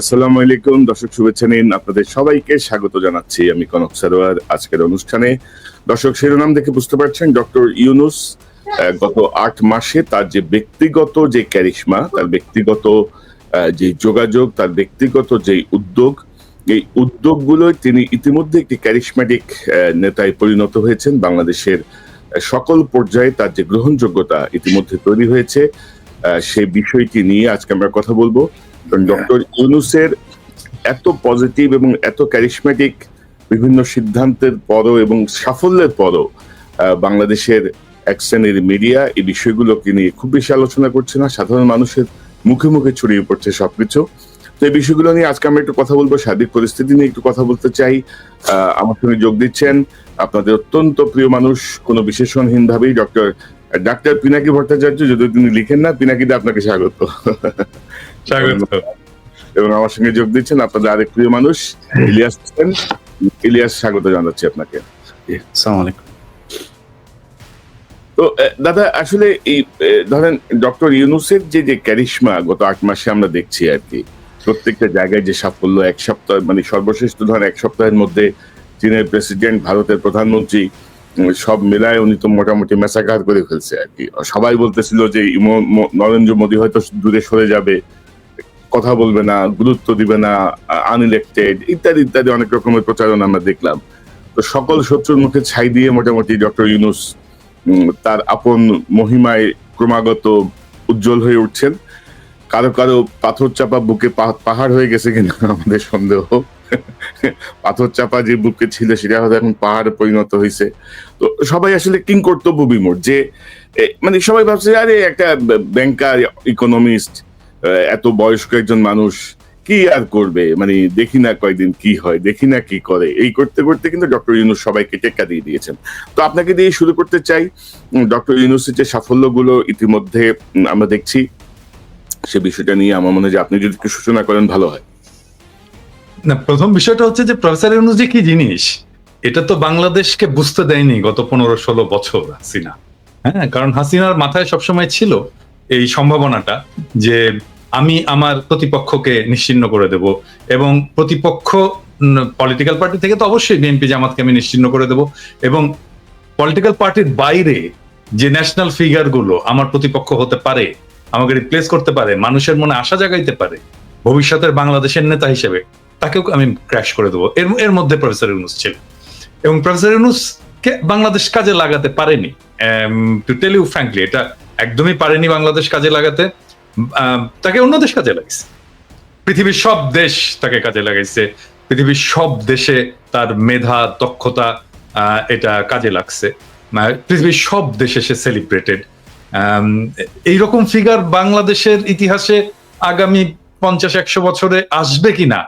আসসালামু আলাইকুম, দর্শক শুভেচ্ছা নিন। আপনাদের সবাইকে স্বাগত জানাচ্ছি আমি কনক সারোয়ার। আজকের অনুষ্ঠানে দর্শক শিরোনাম দেখে বুঝতে পারছেন, ডক্টর ইউনুস গত আট মাসে তার যে ব্যক্তিগত যে ক্যারিশমা, তার ব্যক্তিগত যে যোগাযোগ, তার ব্যক্তিগত যে উদ্যোগ, এই উদ্যোগগুলোয় তিনি ইতিমধ্যে একটি ক্যারিশম্যাটিক নেতায় পরিণত হয়েছেন। বাংলাদেশের সকল পর্যায়ে তার যে গ্রহণযোগ্যতা ইতিমধ্যে তৈরি হয়েছে সেই বিষয়টি নিয়ে আজকে আমরা কথা বলব। ডক্টর ইউনুসের এত পজিটিভ এবং এত ক্যারিশমেটিক বিভিন্ন সিদ্ধান্তের পরও এবং সাফল্যের পরও বাংলাদেশের এক শ্রেণির মিডিয়া এই বিষয়গুলোকে নিয়ে খুব বেশি আলোচনা করছে না। সাধারণ মানুষের মুখে মুখে ছড়িয়ে পড়ছে সবকিছু। তো এই বিষয়গুলো নিয়ে আজকে আমরা একটু কথা বলব সার্বিক পরিস্থিতি নিয়ে একটু কথা বলতে চাই। আহ, আমার সঙ্গে যোগ দিচ্ছেন আপনাদের অত্যন্ত প্রিয় মানুষ কোনো বিশেষণহীন ভাবেই ডক্টর ডাক্তার পিনাকি ভট্টাচার্য যদি তিনি লিখেন না পিনাকিতে আপনাকে স্বাগত। স্বাগত। এবং আমার সঙ্গে যোগ দিচ্ছেন আপনাদের আরেক প্রিয় মানুষ ইলিয়াস হোসেন। ইলিয়াস স্বাগত জানাচ্ছি আপনাকে। আলাইকুম। তো দাদা আসলে এই ধরেন ডক্টর ইউনুসের যে যে ক্যারিশমা গত আট মাসে আমরা দেখছি আর কি প্রত্যেকটা জায়গায় যে সাফল্য এক সপ্তাহ মানে সর্বশেষ তো ধরেন এক সপ্তাহের মধ্যে চীনের প্রেসিডেন্ট ভারতের প্রধানমন্ত্রী সব মেলায় উনি তো মোটামুটি মেসাকার করে ফেলছে আর কি। সবাই বলতেছিল যে নরেন্দ্র মোদী হয়তো দূরে সরে যাবে, কথা বলবে না, গুরুত্ব দিবে না আনইলেক্টেড ইত্যাদি ইত্যাদি অনেক রকমের প্রচারণা আমরা দেখলাম। তো সকল শত্রুর মুখে ছাই দিয়ে মোটামুটি ডক্টর ইউনুস তার আপন মহিমায় ক্রমাগত উজ্জ্বল হয়ে উঠছেন। কারও কারও পাথর চাপা বুকে পাহাড় হয়ে গেছে কিনা আমাদের সন্দেহ। পাথর চাপা যে বুকে ছিল সেটা হয়তো এখন পাহাড়ে পরিণত হয়েছে। তো সবাই আসলে কিং কর্তব্য বিমূর যে মানে সবাই ভাবছে, আরে, একটা ব্যাংকার ইকোনমিস্ট এত বয়স্ক একজন মানুষ কি আর করবে? মানে দেখি না কয়েকদিন কি হয়, দেখি না কি করে। এই করতে করতে কিন্তু ডক্টর ইউনুস সবাইকে টেক্কা দিয়ে দিয়েছেন। তো আপনাকে দিয়ে শুরু করতে চাই ডক্টর ইউনুসের যে সাফল্যগুলো ইতিমধ্যে আমরা দেখছি, সে বিষয়টা নিয়ে আমার মনে হয় যে আপনি যদি একটু সূচনা করেন, ভালো হয়। প্রথম বিষয়টা হচ্ছে যে প্রফেসর ইউনুস যে কি জিনিস, এটা তো বাংলাদেশকে বুঝতে দেয়নি গত পনেরো ষোলো বছর হাসিনা। হ্যাঁ কারণ হাসিনার মাথায় সবসময় ছিল এই সম্ভাবনাটা যে আমি আমার প্রতিপক্ষকে নিশ্চিন্ন করে দেব এবং প্রতিপক্ষ পলিটিক্যাল পার্টি থেকে তো অবশ্যই বিএনপি জামাতকে আমি নিশ্চিন্ন করে দেব এবং পলিটিক্যাল পার্টির বাইরে যে ন্যাশনাল ফিগারগুলো আমার প্রতিপক্ষ হতে পারে, আমাকে রিপ্লেস করতে পারে, মানুষের মনে আশা জাগাইতে পারে, ভবিষ্যতের বাংলাদেশের নেতা হিসেবে তাকেও আমি ক্র্যাশ করে দেবো। এর এর মধ্যে প্রফেসর ইউনুস ছিল এবং প্রফেসর ইউনুসকে বাংলাদেশ কাজে লাগাতে পারেনি। টু টেল ইউ ফ্র্যাঙ্কলি এটা একদমই পারেনি বাংলাদেশ কাজে লাগাতে। আম, তাকে অন্য দেশ কাজে লাগাইছে। পৃথিবীর সব দেশ তাকে কাজে লাগাইছে। পৃথিবীর সব দেশে তার মেধা দক্ষতা এটা কাজে লাগছে। পৃথিবীর সব দেশে সে সেলিব্রেটেড এইরকম ফিগার বাংলাদেশের ইতিহাসে আগামী পঞ্চাশ একশো বছরে আসবে কিনা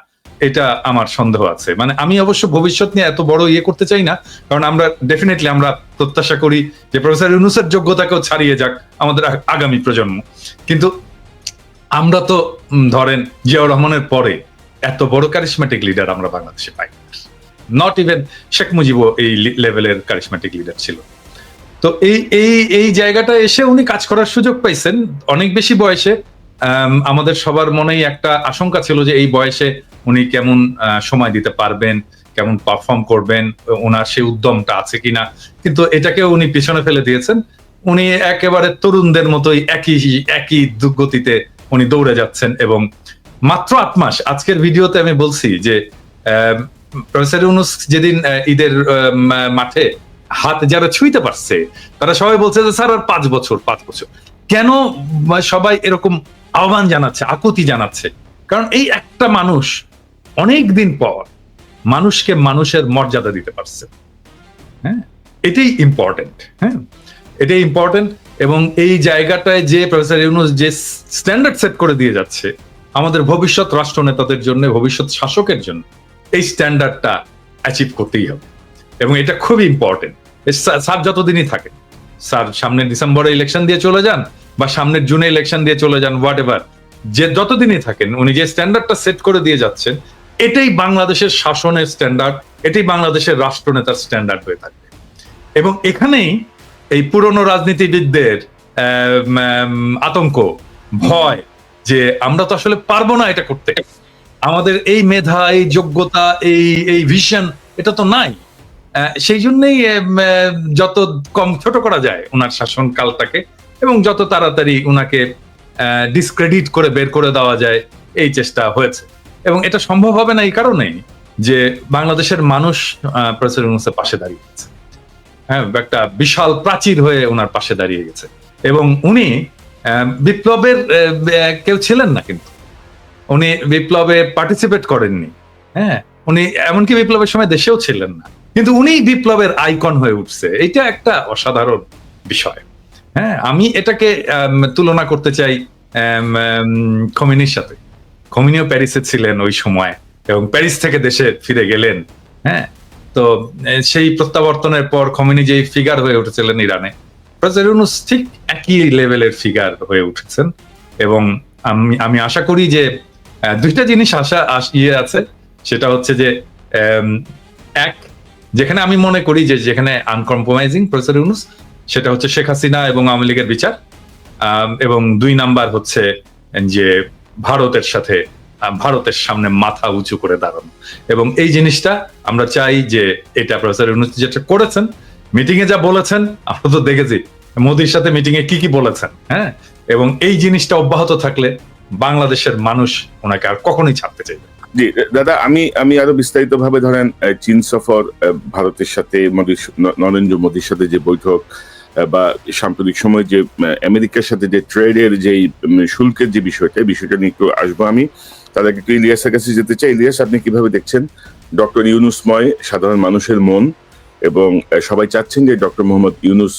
এটা আমার সন্দেহ আছে। মানে আমি অবশ্য ভবিষ্যৎ নিয়ে এত বড় ইয়ে করতে চাই না কারণ আমরা ডেফিনেটলি আমরা প্রত্যাশা করি যে প্রফেসর ইউনুসের যোগ্যতাকেও ছাড়িয়ে যাক আমাদের আগামী প্রজন্ম। কিন্তু আমরা তো ধরেন জিয়াউর রহমানের পরে এত বড় কারিশমেটিক লিডার আমরা বাংলাদেশে পাই নট ইভেন শেখ মুজিবও এই লেভেলের কারিশমেটিক লিডার ছিল। তো এই এই এই জায়গাটা এসে উনি কাজ করার সুযোগ পাইছেন অনেক বেশি বয়সে। আম, আমাদের সবার মনেই একটা আশঙ্কা ছিল যে এই বয়সে উনি কেমন সময় দিতে পারবেন, কেমন পারফর্ম করবেন, ওনার সেই উদ্যমটা আছে কিনা। কিন্তু এটাকে উনি পিছনে ফেলে দিয়েছেন। উনি একেবারে তরুণদের মতোই একই একই গতিতে উনি দৌড়ে যাচ্ছেন এবং মাত্র আট মাস, আজকের ভিডিওতে আমি বলছি যে প্রফেসর ইউনুস যেদিন ঈদের মাঠে হাত যারা ছুঁইতে পারছে, তারা সবাই বলছে যে, স্যার, আর পাঁচ বছর পাঁচ বছর। কেন সবাই এরকম আহ্বান জানাচ্ছে, আকুতি জানাচ্ছে? কারণ এই একটা মানুষ অনেক দিন পর মানুষকে মানুষের মর্যাদা দিতে পারছে। হ্যাঁ? এটাই ইম্পর্টেন্ট হ্যাঁ? এটাই ইম্পর্টেন্ট এবং এই জায়গাটায় যে প্রফেসর ইউনুস যে স্ট্যান্ডার্ড সেট করে দিয়ে যাচ্ছে, আমাদের ভবিষ্যৎ রাষ্ট্রনেতাদের জন্য, ভবিষ্যৎ শাসকের জন্য, এই স্ট্যান্ডার্ডটা অ্যাচিভ করতেই হবে। এবং এটা খুবই ইম্পর্টেন্ট স্যার যতদিনই থাকে স্যার সামনের ডিসেম্বরে ইলেকশন দিয়ে চলে যান বা সামনের জুনে ইলেকশন দিয়ে চলে যান হোয়াট এভার যে যতদিনই থাকেন, উনি যে স্ট্যান্ডার্ডটা সেট করে দিয়ে যাচ্ছেন এটাই বাংলাদেশের শাসনের স্ট্যান্ডার্ড এটাই বাংলাদেশের রাষ্ট্রনেতার স্ট্যান্ডার্ড হয়ে থাকবে এবং এখানেই এই পুরনো রাজনীতিবিদদের আতঙ্ক, ভয় যে আমরা তো আসলে পারব না এটা করতে। আমাদের এই মেধা, এই যোগ্যতা, এই এই ভিশন এটা তো নাই। সেই জন্যই যত কম ছোট করা যায় ওনার শাসনকালটাকে এবং যত তাড়াতাড়ি ওনাকে ডিসক্রেডিট করে বের করে দেওয়া যায়, এই চেষ্টা হয়েছে। এবং এটা সম্ভব হবে না এই কারণেই যে বাংলাদেশের মানুষ প্রেসিডেন্ট ইউনূসের পাশে দাঁড়িয়ে গেছে। হ্যাঁ একটা বিশাল প্রাচীর হয়ে ওনার পাশে দাঁড়িয়ে গেছে। এবং উনি বিপ্লবের কেউ ছিলেন না কিন্তু। উনি বিপ্লবে পার্টিসিপেট করেননি। হ্যাঁ উনি এমনকি বিপ্লবের সময় দেশেও ছিলেন না। কিন্তু উনি বিপ্লবের আইকন হয়ে উঠছে। এটা একটা অসাধারণ বিষয়। হ্যাঁ আমি এটাকে তুলনা করতে চাই খমিনির সাথে। খমিনিও প্যারিসে ছিলেন ওই সময় এবং প্যারিস থেকে দেশে ফিরে গেলেন হ্যাঁ? তো সেই প্রত্যাবর্তনের পর খমিনি যেই ফিগার হয়ে উঠেছিলেন ইরানে ইউনূস ঠিক একই লেভেলের ফিগার হয়ে উঠেছেন এবং আমি আমি আশা করি যে দুইটা জিনিস আশা ইয়ে আছে, সেটা হচ্ছে যে এক, যেখানে আমি মনে করি যে যেখানে আনকম্প্রোমাইজিং প্রেসিডেন্ট ইউনূস সেটা হচ্ছে শেখ হাসিনা এবং আওয়ামী লীগের বিচার এবং দুই নাম্বার হচ্ছে যে ভারতের সাথে ভারতের সামনে মাথা উঁচু করে দাঁড়ানো। এবং এই জিনিসটা আমরা চাই যে এটা প্রফেসর ইউনুস যেটা করেছেন মিটিং এ যা বলেছেন, আমরা তো দেখেছি, মোদির সাথে মিটিং এ কি কি বলেছেন হ্যাঁ? এবং এই জিনিসটা অব্যাহত থাকলে বাংলাদেশের মানুষ ওনাকে আর কখনোই ছাড়তে চাইবে জি, দাদা, আমি আমি আরও বিস্তারিত ভাবে ধরেন চীন সফর ভারতের সাথে নরেন্দ্র মোদীর সাথে যে বৈঠক বা সাম্প্রতিক সময় যে আমেরিকার সাথে যে ট্রেডের যে শুল্কের যে বিষয়টা বিষয়টা নিয়ে একটু আসব আমি। আগে একটু ইলিয়াসের কাছে যেতে চাই। ইলিয়াস, আপনি কীভাবে দেখছেন? ডক্টর ইউনুসময়, সাধারণ মানুষের মন এবং সবাই চাচ্ছেন যে ডক্টর মোহাম্মদ ইউনুস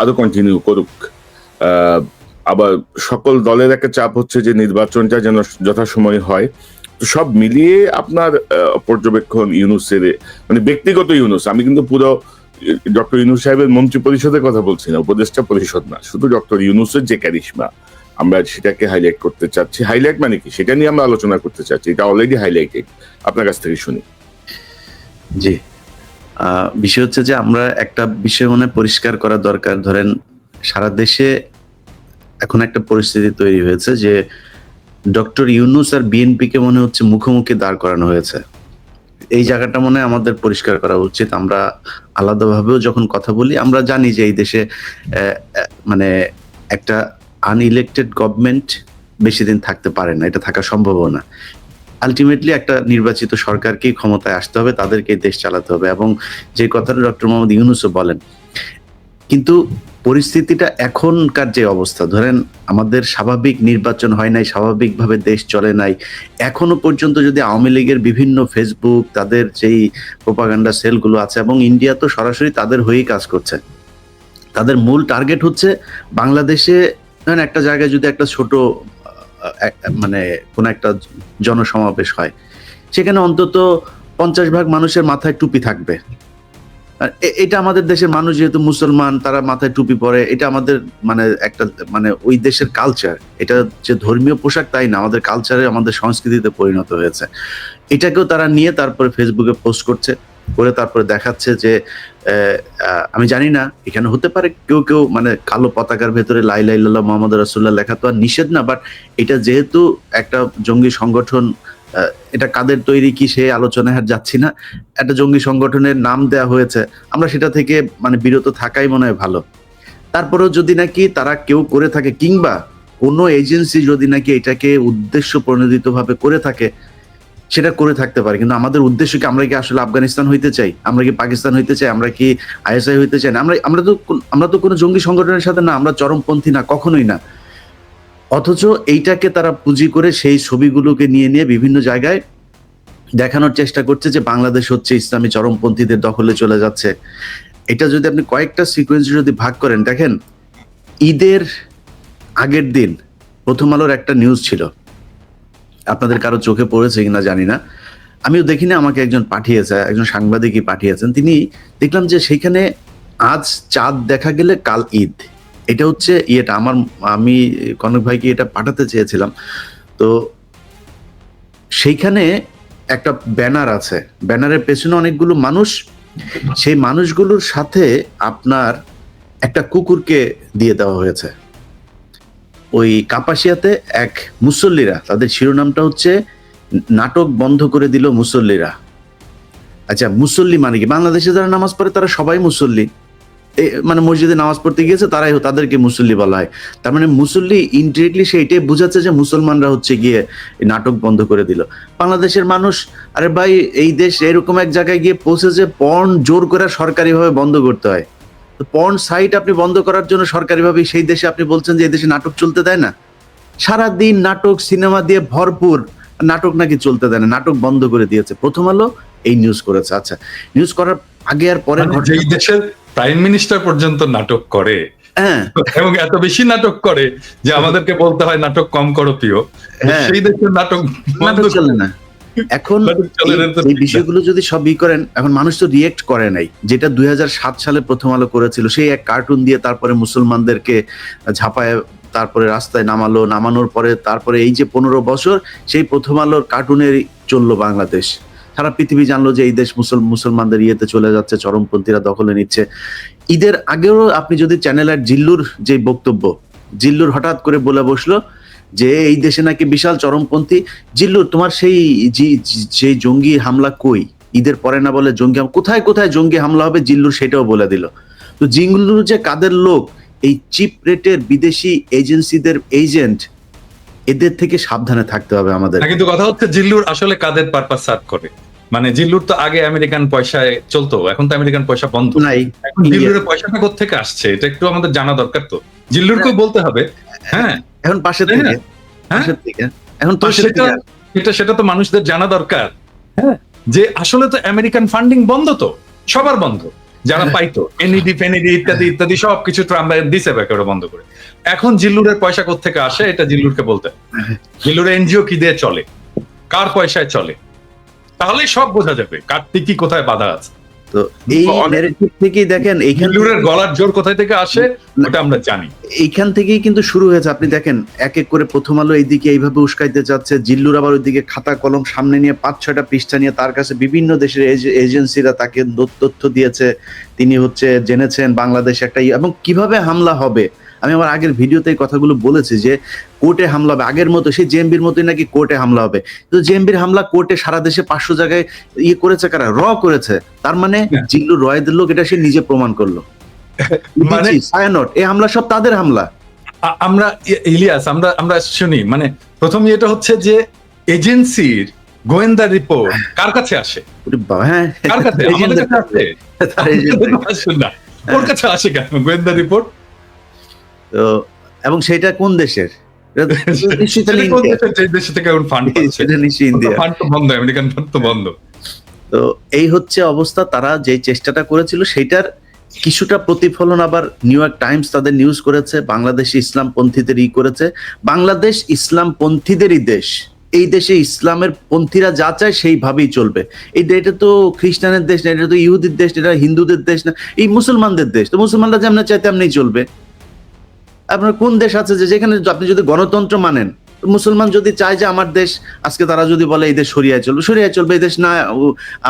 আরও কন্টিনিউ করুক। আবার সকল দলের একটা চাপ হচ্ছে যে নির্বাচনটা যেন যথাসময়ে হয়। তো সব মিলিয়ে আপনার পর্যবেক্ষণ ইউনুসের মানে ব্যক্তিগত ইউনুস, আমি কিন্তু পুরো ডক্টর ইউনুস সাহেবের মন্ত্রী পরিষদের কথা বলছি না, উপদেষ্টা পরিষদ না, শুধু ডক্টর ইউনুসের যে ক্যারিশমা আমরা সেটাকে হাইলাইট করতে চাচ্ছি। হাইলাইট মানে কি? সেটা নিয়ে আমরা আলোচনা করতে চাচ্ছি। এটা অলরেডি হাইলাইটেড আপনার কাছ থেকে শুনি। জি। বিষয় হচ্ছে যে আমরা একটা বিষয় মনে পরিষ্কার করা দরকার। ধরেন, সারা দেশে এখন একটা পরিস্থিতি তৈরি হয়েছে যে ডক্টর ইউনুস আর বিএনপি কে মনে হচ্ছে মুখোমুখি দাঁড় করানো হয়েছে। এই জায়গাটা মনে হয় আমাদের পরিষ্কার করা উচিত। আমরা আলাদাভাবেও যখন কথা বলি, আমরা জানি যে এই দেশে মানে একটা আনইলেক্টেড গভর্নমেন্ট বেশি দিন থাকতে পারে না, এটা থাকা সম্ভব না। আলটিমেটলি একটা নির্বাচিত সরকারকেই ক্ষমতায় আসতে হবে তাদেরকে দেশ চালাতে হবে এবং যে কথাটা ডক্টর মোহাম্মদ ইউনুসও বলেন, কিন্তু পরিস্থিতিটা এখনকার যে অবস্থা, ধরেন আমাদের স্বাভাবিক নির্বাচন হয় নাই, স্বাভাবিকভাবে দেশ চলে নাই, এখনও পর্যন্ত যদি আওয়ামী লীগের বিভিন্ন ফেসবুক তাদের যেই প্রোপাগান্ডা সেলগুলো আছে এবং ইন্ডিয়া তো সরাসরি তাদের হয়েই কাজ করছে। তাদের মূল টার্গেট হচ্ছে বাংলাদেশে, ধরেন একটা জায়গায় যদি একটা ছোট মানে কোন একটা জনসমাবেশ হয়, সেখানে অন্তত পঞ্চাশ ভাগ মানুষের মাথায় টুপি থাকবে। এটা আমাদের দেশের মানুষ যেহেতু মুসলমান, তারা মাথায় টুপি পরে, এটা আমাদের মানে একটা মানে ওই দেশের কালচার এটা যে ধর্মীয় পোশাক তাই না, আমাদের কালচারে আমাদের সংস্কৃতিতে পরিণত হয়েছে। এটাকেও তারা নিয়ে তারপরে ফেসবুকে পোস্ট করছে, করে তারপরে দেখাচ্ছে যে আমি জানি না, এখানে হতে পারে কেউ কেউ মানে কালো পতাকার ভেতরে লাই লাই লাল্লাহ মোহাম্মদ রাসুল্লাহ লেখা তো আর নিষেধ না বাট এটা যেহেতু একটা জঙ্গি সংগঠন এটা কাদের তৈরি, কি সে আলোচনায় আর যাচ্ছি না। একটা জঙ্গি সংগঠনের নাম দেওয়া হয়েছে। আমরা সেটা থেকে মানে বিরত থাকাই মনে হয় ভালো। তারপরেও যদি নাকি তারা কেউ করে থাকে, কিংবা কোনো এজেন্সি যদি নাকি এটাকে উদ্দেশ্য প্রণোদিত ভাবে করে থাকে, সেটা করে থাকতে পারে। কিন্তু আমাদের উদ্দেশ্য কি, আমরা কি আসলে আফগানিস্তান হইতে চাই? আমরা কি পাকিস্তান হইতে চাই? আমরা কি আইএসআই হইতে চাই না? আমরা আমরা তো আমরা তো কোনো জঙ্গি সংগঠনের সাথে না, আমরা চরমপন্থী না, কখনোই না। অথচ এইটাকে তারা পুঁজি করে সেই ছবিগুলোকে নিয়ে নিয়ে বিভিন্ন জায়গায় দেখানোর চেষ্টা করছে যে বাংলাদেশ হচ্ছে ইসলামী চরমপন্থীদের দখলে চলে যাচ্ছে। এটা যদি আপনি কয়েকটা সিকোয়েন্সে যদি ভাগ করেন, দেখেন, ঈদের আগের দিন প্রথম আলোর একটা নিউজ ছিল। আপনাদের কারও চোখে পড়েছে কিনা জানি না। আমিও দেখিনি, আমাকে একজন পাঠিয়েছে, একজন সাংবাদিকই পাঠিয়েছেন। তিনি দেখলাম যে সেখানে আজ চাঁদ দেখা গেলে কাল ঈদ। এটা হচ্ছে ইয়েটা, আমার, আমি কনক ভাইকে এটা পাঠাতে চেয়েছিলাম। তো সেইখানে একটা ব্যানার আছে। ব্যানারের পেছনে অনেকগুলো মানুষ। সেই মানুষগুলোর সাথে আপনার একটা কুকুরকে দিয়ে দেওয়া হয়েছে। ওই কাপাসিয়াতে এক মুসল্লিরা, তাদের শিরোনামটা হচ্ছে, নাটক বন্ধ করে দিল মুসল্লিরা। আচ্ছা মুসল্লি মানে কি? বাংলাদেশে যারা নামাজ পড়ে, তারা সবাই মুসল্লি। মানে মসজিদে নামাজ পড়তে গিয়েছে তারাই তাদেরকে মুসল্লি বলা হয় তার মানে মুসল্লি ইনডিরেক্টলি সে এটাই বোঝাচ্ছে যে মুসলমানরা হচ্ছে গিয়ে নাটক বন্ধ করে দিল। বাংলাদেশের মানুষ আরে ভাই এই দেশ এরকম এক জায়গায় গিয়ে পৌঁছেছে পর্ন জোর করে সরকারিভাবে বন্ধ করতে হয়। তো পর্ন সাইট আপনি বন্ধ করার জন্য সরকারিভাবে সেই দেশে আপনি বলছেন যে এই দেশে নাটক চলতে দেয় না? সারা দিন নাটক সিনেমা দিয়ে ভরপুর নাটক নাকি চলতে দেয় না? নাটক বন্ধ করে দিয়েছে। প্রথম আলো এই নিউজ করেছে। আচ্ছা নিউজ করার আগে আর পরে মানে ঘটনা যেই দেশের প্রাইম মিনিস্টার পর্যন্ত নাটক করে। হ্যাঁ। এবং এত বেশি নাটক করে যে আমাদেরকে বলতে হয় নাটক কম করো প্রিয়। হ্যাঁ। সেই দেশের নাটক চলে না। এখন এই-। বিষয়গুলো যদি সব ই করেন এখন মানুষ তো রিয়েক্ট করে নাই। যেটা দুই হাজার সাত সালে প্রথম আলো করেছিল সেই এক কার্টুন দিয়ে তারপরে মুসলমানদেরকে ঝাঁপায় তারপরে রাস্তায় নামালো। নামানোর পরে তারপরে এই যে পনেরো বছর সেই প্রথম আলোর কার্টুনের চলল বাংলাদেশ। সারা পৃথিবী জানলো যে এই দেশ মুসল মুসলমানদের ইয়েতে চলে যাচ্ছে, চরমপন্থীরা দখলে নিচ্ছে। ঈদের আগেও আপনি যদি চ্যানেল চ্যানেলের জিল্লুর যে বক্তব্য, জিল্লুর হঠাৎ করে বলে বসল যে এই দেশে নাকি বিশাল চরমপন্থী, জিল্লুর, তোমার সেই যে- জঙ্গি হামলা কই? ঈদের পরে না বলে জঙ্গি কোথায় কোথায় জঙ্গি হামলা হবে? জিল্লুর সেটাও বলে দিল। তো জিল্লুর যে কাদের লোক, এই চিপ রেটের বিদেশি এজেন্সিদের এজেন্ট, এদের থেকে সাবধানে থাকতে হবে আমাদের। কিন্তু কথা হচ্ছে জিল্লুর আসলে কাদের পারপাস সার্ভ করে? মানে জিল্লুর তো আগে আমেরিকান পয়সায় চলতো এখন তো আমেরিকান পয়সা বন্ধ। নাই। জিল্লুরের পয়সাটা কোথেকে আসছে? এটা একটু আমাদের জানা দরকার তো। জিল্লুরকেও বলতে হবে। হ্যাঁ। এখন পাশে থেকে হ্যাঁ? এখন তো সেটা সেটা সেটা তো মানুষদের জানা দরকার। হ্যাঁ? যে আসলে তো আমেরিকান ফান্ডিং বন্ধ তো। সবার বন্ধ। যারা হ্যাঁ। পাইতো এনইডি ফেনিডি ইত্যাদি ইত্যাদি সবকিছু ট্রাম্প দিছে একেবারে বন্ধ করে। এখন জিল্লুরের পয়সা কোথেকে আসে? এটা জিল্লুরকে বলতে হবে। জিল্লুরের এনজিও কি দিয়ে চলে? কার পয়সায় চলে? তাহলেই সব বোঝা যাবে কার কি কোথায় বাধা আছে। তো এই narrative থেকেই দেখেন এইখান গলার জোর কোথায় থেকে আসে ওটা আমরা জানি। এইখান থেকেই কিন্তু শুরু হয়েছে। আপনি দেখেন এক এক করে প্রথম আলো এইদিকে এইভাবে উস্কাইতে যাচ্ছে জিল্লুর আবার ওইদিকে খাতা কলম সামনে নিয়ে পাঁচ ছয়টা পৃষ্ঠা নিয়ে তার কাছে বিভিন্ন দেশের এজেন্সিরা তাকে তথ্য দিয়েছে। তিনি হচ্ছে জেনেছেন বাংলাদেশ একটা এবং কীভাবে হামলা হবে? আমি আমার আগের ভিডিওতে কথাগুলো বলেছি যে কোর্টে হামলা হবে। আগের মতো সেই জেএমবির মতোই নাকি কোর্টে হামলা হবে। কিন্তু জেএমবির হামলা কোর্টে সারা দেশে পাঁচশো জায়গায় ইয়ে করেছে কারা? র করেছে। তার মানে হ্যাঁ। জিল্লু রয়েদের লোক এটা সে নিজে প্রমাণ করল। মানে সায়ানট এই হামলা সব তাদের হামলা। আমরা ইলিয়াস আমরা আমরা শুনি মানে প্রথম এটা হচ্ছে যে এজেন্সির গোয়েন্দা রিপোর্ট কার কাছে আসে? হ্যাঁ। কার কাছে? আমাদের ওর আসে কেন গোয়েন্দা রিপোর্ট? তো এবং সেটা কোন দেশের তো এই হচ্ছে অবস্থা তারা যে চেষ্টাটা করেছিল সেটার কিছুটা প্রতিফলন আবার নিউ ইয়র্ক টাইমস তাদের নিউজ করেছে বাংলাদেশ ইসলাম পন্থীদের ই করেছে। বাংলাদেশ ইসলাম পন্থীদেরই দেশ। এই দেশে ইসলামের পন্থীরা যা চায় সেইভাবেই চলবে। এই এটা তো খ্রিস্টানের দেশ না এটা তো ইহুদির দেশ না, এটা হিন্দুদের দেশ না এই মুসলমানদের দেশ। তো মুসলমানরা যেমন চায় তেমনি চলবে। আপনার কোন দেশ আছে যে যেখানে আপনি যদি গণতন্ত্র মানেন, মুসলমান যদি চায় যে আমার দেশ, আজকে তারা যদি বলে এই দেশ সরিয়ায় চলবে সরিয়ায় চলবে, এই দেশ না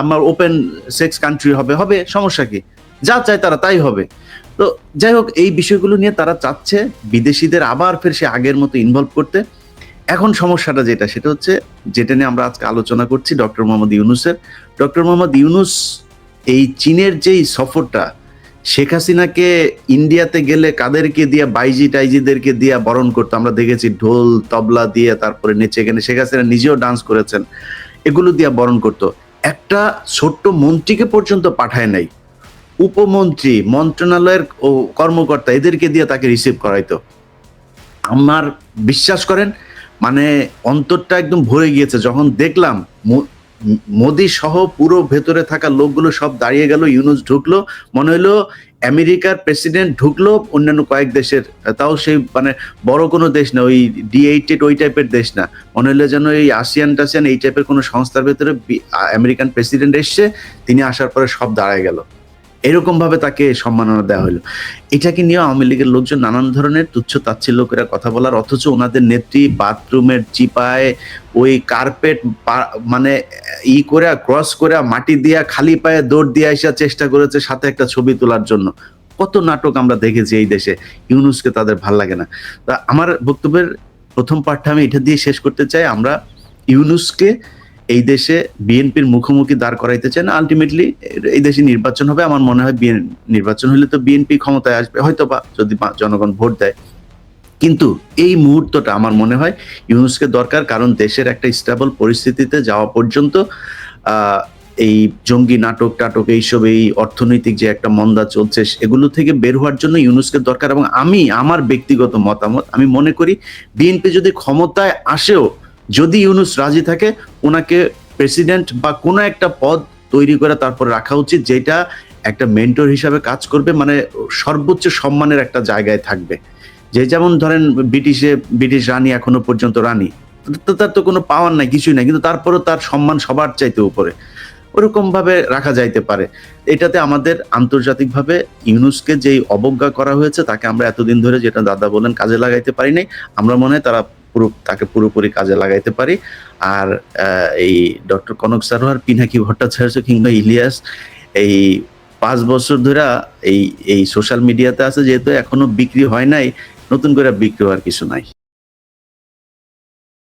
আমার ওপেন সেক্স কান্ট্রি হবে হবে, সমস্যা কি? যা চায় তারা তাই হবে। তো যাই হোক, এই বিষয়গুলো নিয়ে তারা চাচ্ছে বিদেশিদের আবার ফের সে আগের মতো ইনভলভ করতে। এখন সমস্যাটা যেটা, সেটা হচ্ছে যেটা নিয়ে আমরা আজকে আলোচনা করছি ডক্টর মোহাম্মদ ইউনুসের। ডক্টর মোহাম্মদ ইউনুস এই চীনের যেই সফরটা শেখ হাসিনাকে ইন্ডিয়াতে গেলে কাদেরকে দিয়া, বাইজি টাইজিদেরকে দিয়া বরণ করতো? আমরা দেখেছি ঢোল, তবলা দিয়ে তারপরে নেচে গেলে শেখ হাসিনা নিজেও ডান্স করেছেন। এগুলো দিয়া বরণ করতো। একটা ছোট্ট মন্ত্রীকে পর্যন্ত পাঠায় নাই। উপমন্ত্রী, মন্ত্রণালয়ের কর্মকর্তা এদেরকে দিয়ে তাকে রিসিভ করাইতো। আমার বিশ্বাস করেন মানে অন্তরটা একদম ভরে গিয়েছে। যখন দেখলাম মোদি সহ পুরো ভেতরে থাকা লোকগুলো সব দাঁড়িয়ে গেল, ইউনুস ঢুকলো, মনে হলো আমেরিকার প্রেসিডেন্ট ঢুকলো, অন্যান্য কয়েক দেশের, তাও সেই মানে বড় কোনো দেশ না, ওই ডি এইটেড ওই টাইপের দেশ না। মনে হলো যেন এই আসিয়ান টাসিয়ান এই টাইপের কোনো সংস্থার ভেতরে আমেরিকান প্রেসিডেন্ট এসছে, তিনি আসার পরে সব দাঁড়ায় গেল। এরকম ভাবে তাকে সম্মাননা দেওয়া হলো। এটাকে নিয়ে আওয়ামী লীগের লোকজন নানান ধরনের তুচ্ছ তাচ্ছিল্য করে কথা বলার, অথচ ওনাদের নেত্রী বাথরুমের চিপায় ওই কার্পেট মানে ই করে ক্রস করে মাটি দিয়া, খালি পায়ে দৌড় দিয়ে আসার চেষ্টা করেছে সাথে একটা ছবি তোলার জন্য। কত নাটক আমরা দেখেছি এই দেশে, ইউনুসকে তাদের ভালো লাগে না। তা আমার বক্তব্যের প্রথম পাঠটা আমি এটা দিয়ে শেষ করতে চাই, আমরা ইউনুসকে এই দেশে বিএনপির মুখোমুখি দাঁড় করাইতে চান আলটিমেটলি এই দেশে নির্বাচন হবে। আমার মনে হয় নির্বাচন হলে তো বিএনপি ক্ষমতায় আসবে হয়তো বা যদি জনগণ ভোট দেয়। কিন্তু এই মুহূর্তটা আমার মনে হয় ইউনুসকে দরকার, কারণ দেশের একটা স্টেবল পরিস্থিতিতে যাওয়া পর্যন্ত এই জঙ্গি নাটক টাটক এইসব, এই অর্থনৈতিক যে একটা মন্দা চলছে, এগুলো থেকে বের হওয়ার জন্য ইউনুসকে দরকার। এবং আমি, আমার ব্যক্তিগত মতামত, আমি মনে করি বিএনপি যদি ক্ষমতায় আসেও যদি ইউনুস রাজি থাকে, ওনাকে প্রেসিডেন্ট বা কোনো একটা পদ তৈরি করে তারপর রাখা উচিত, যেটা একটা মেন্টর হিসাবে কাজ করবে মানে সর্বোচ্চ সম্মানের একটা জায়গায় থাকবে। যে যেমন ধরেন ব্রিটিশে, ব্রিটিশ রানী এখনও পর্যন্ত রানী তার তো কোনো পাওয়ার নাই, কিছুই নাই, কিন্তু তারপরও তার সম্মান সবার চাইতে উপরে। ওরকম ভাবে রাখা যাইতে পারে। এটাতে আমাদের আন্তর্জাতিকভাবে ইউনুসকে যেই অবজ্ঞা করা হয়েছে, তাকে আমরা এতদিন ধরে যেটা দাদা বলেন, কাজে লাগাইতে পারি নাই, আমরা মনে হয় তারা পুরো, তাকে পুরোপুরি কাজে লাগাইতে পারি। আর এই ডক্টর কনক সারোয়ার পিনাকি ভট্টাচার্য কিংবা ইলিয়াস, এই পাঁচ বছর ধরে এই এই সোশ্যাল মিডিয়াতে আছে, যেহেতু এখনও বিক্রি হয় নাই, নতুন করে বিক্রি হওয়ার কিছু নাই।